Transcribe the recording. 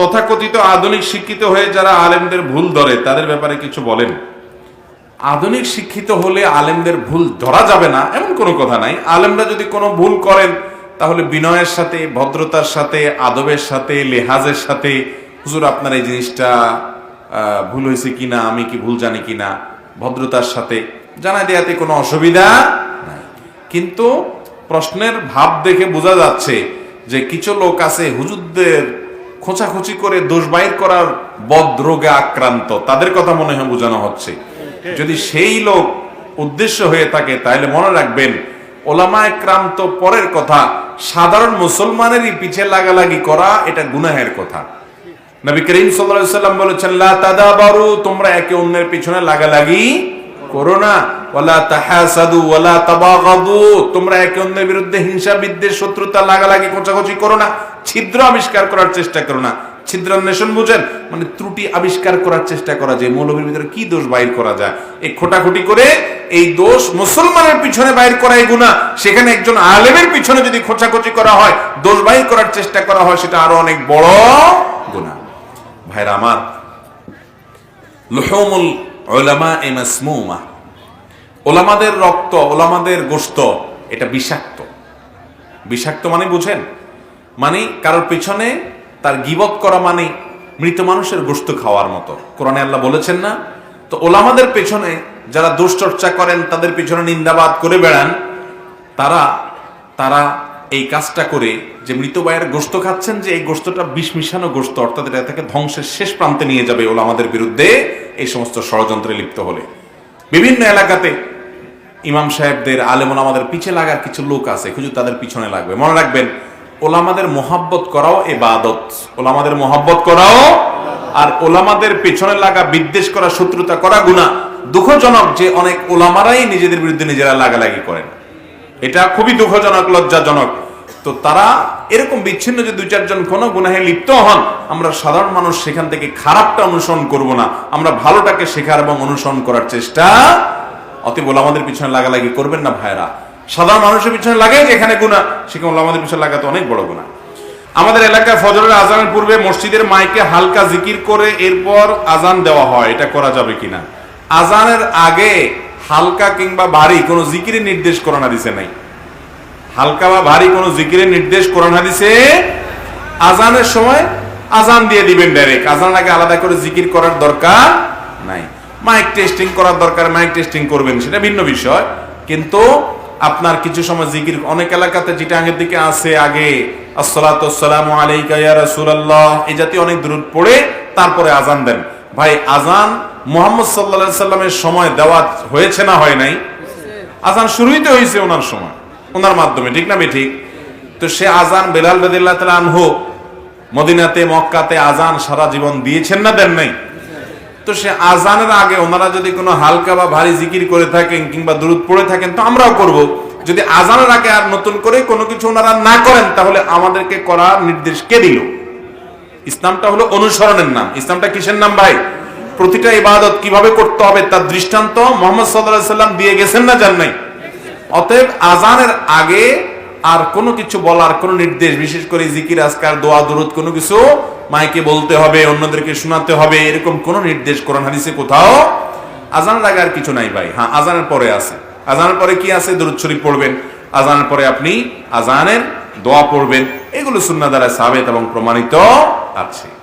তথাকথিত আধুনিক শিক্ষিত হয়ে যারা আলেমদের ভুল ধরে, তাদের ব্যাপারে কিছু বলেন। আধুনিক শিক্ষিত হলে আলেমদের ভুল ধরা যাবে না, এমন কোনো কথা নাই। আলেমরা যদি কোনো ভুল করেন, তাহলে বিনয়ের সাথে, ভদ্রতার সাথে, আদবের সাথে, লেহাজের সাথে, হুজুর, আপনার এই জিনিসটা ভুল হয়েছে কিনা? আমি কি ভুল জানি কিনা? ভদ্রতার সাথে জানা দেয়াতে কোনো অসুবিধা নাই। কিন্তু প্রশ্নের ভাব দেখে বোঝা যাচ্ছে যে কিছু লোক আছে হুজুরদের খোঁচাখুচি করে দোষ বাইর করার বদ রোগে আক্রান্ত। তাদের কথা মনে হয় বোঝানো হচ্ছে। যদি সেই লোক উদ্দেশ্য হয়ে থাকে, তাহলে মনে রাখবেন ওলামা একরাম পরের কথা, সাধারণ মুসলমানেরই পিছে লাগালাগি করা, এটা গুনাহের কথা। নবী করিম সাল্লাম বলেছেন তাদাবারু, তোমরা একে অন্যের পিছনে লাগালাগি করো না। ওয়ালা তাহাসাদু, ওয়ালা তাবাগাদু, তোমরা একে অন্যের বিরুদ্ধে হিংসা বিদ্বেষ শত্রুতা লাগালাগি কোচাকচি করো না। ছিদ্র আবিষ্কার করার চেষ্টা করো না। ছিদ্রান্বেষণ বুঝেন? মানে ত্রুটি আবিষ্কার করার চেষ্টা করা যায়। মৌলবীর ভিতরে কি দোষ বাইর করা যায়? এই খোটাখুটি করে এই দোষ মুসলমানের পিছনে বাইর করা এই গুণা সেখানে একজন আলেমের পিছনে যদি খোঁচাখুচি করা হয়, দোষ বাইর করার চেষ্টা করা হয়, সেটা আরও অনেক বড় গুণা ভাইরা আমার, লুহুমুল উলামা এ মাসমুমা। ওলামাদের রক্ত ওলামাদের গোশত, এটা বিষাক্ত। বিষাক্ত মানে বুঝেন? মানে কারোর পেছনে তার গিবত করা মানে মৃত মানুষের গোশত খাওয়ার মতো। কোরআনে আল্লাহ বলেছেন না, তো ওলামাদের পেছনে যারা দুশ্চর্চা করেন, তাদের পিছনে নিন্দাবাদ করে বেড়ান, তারা তারা এই কাজটা করে যে মৃত ভাইয়ের গোস্ত খাচ্ছেন যে এই গোস্তটা বিষ মিশানো গোস্ত অর্থাৎ এটা থেকে ধ্বংসের শেষ প্রান্তে নিয়ে যাবে ওলামাদের বিরুদ্ধে এই সমস্ত ষড়যন্ত্রে লিপ্ত হলে। বিভিন্ন এলাকাতে ইমাম সাহেবদের আলেমন আমাদের পিছে লাগার কিছু লোক আছে খুঁজু তাদের পিছনে লাগবে। মনে রাখবেন ওলামাদের মোহাব্বত করাও এবাদত ওলামাদের মোহাব্বত করাও আর ওলামাদের পেছনে লাগা বিদ্বেষ করা, শত্রুতা করা গুণা দুঃখজনক যে অনেক ওলামারাই নিজেদের বিরুদ্ধে নিজেরা লাগালাগি করেন। এটা খুবই দুঃখজনক, লজ্জাজনক। তো তারা এরকম বিচ্ছিন্ন যে দুই চারজন কোনো গুনাহে লিপ্ত হন, আমরা সাধারণ মানুষ সেখান থেকে খারাপটা অনুসরণ করব না। আমরা ভালোটাকে শেখার এবং অনুসরণ করার চেষ্টা অতএব আমাদের পিছনে লাগালাগি করবেন না ভাইরা সাধারণ মানুষের পিছনে লাগাই যে এখানে গুণা সেখানে আমাদের পিছনে লাগাতে অনেক বড় গুণা আমাদের এলাকায় ফজরের আজানের পূর্বে মসজিদের মাইকে হালকা জিকির করে এরপর আজান দেওয়া হয়, এটা করা যাবে কিনা? আজানের আগে হালকা কিংবা ভারী কোনো জিকিরের নির্দেশ কোরআন হাদিসে নাই। হালকা বা ভারী কোনো জিকিরের নির্দেশ কোরআন হাদিসে আজানের সময় আজান দিয়ে দিবেন ডাইরেক্ট আজান আগে আলাদা করে জিকির করার দরকার নাই। মাইক টেস্টিং করার দরকার মাইক টেস্টিং করবেন, সেটা ভিন্ন বিষয়। কিন্তু আপনার কিছু সময় জিকির, অনেক এলাকাতে যেটা আগের দিকে আছে আগে এই জাতীয় অনেক দূর পড়ে, তারপরে আজান দেন। ভাই আজান মোহাম্মদ আলাইহি সাল্লামের সময় দেওয়া হয়েছে না হয় নাই? আজান শুরুই তো হয়েছে ওনার সময়, ওনার মাধ্যমে, ঠিক না ঠিক তো সে আজান বেলাল রাদিয়াল্লাহু তাআলা আনহু মদিনাতে, মক্কাতে আজান সারা জীবন দিয়েছেন না দেন নাই? তো সে আজানের আগে ওনারা যদি কোনো হালকা বা ভারী জিকির করে থাকেন কিংবা দূরত পড়ে থাকেন, তো আমরাও করব। যদি আজানের আগে আর নতুন করে কোনো কিছু ওনারা না করেন, তাহলে আমাদেরকে করার নির্দেশ কে দিল? ইসলামটা হলো অনুসরণের নাম। ইসলামটা কিসের নাম ভাই? প্রতিটা ইবাদত কীভাবে করতে হবে তার দৃষ্টান্ত মোহাম্মদ সাল্লাহ সাল্লাম দিয়ে গেছেন না জান নাই? অতএব আজানের আগে আর কোনো কিছু বলার, কোনো নির্দেশ, বিশেষ করে জিকির, আজকার, দোয়া দূরত কোনো কিছু মাইকে বলতে হবে, অন্যদেরকে শোনাতে হবে, এরকম কোনো নির্দেশ কোরআন হাদিসে কোথাও আজানের আগে আর কিছু নাই ভাই। হ্যাঁ আজানের পরে আছে। আজানের পরে কি আছে? দূরত শরীফ পড়বেন। আজানের পরে আপনি আজানের দোয়া পড়বেন। এগুলো সুন্না দ্বারা সাবেত এবং প্রমাণিত আছে।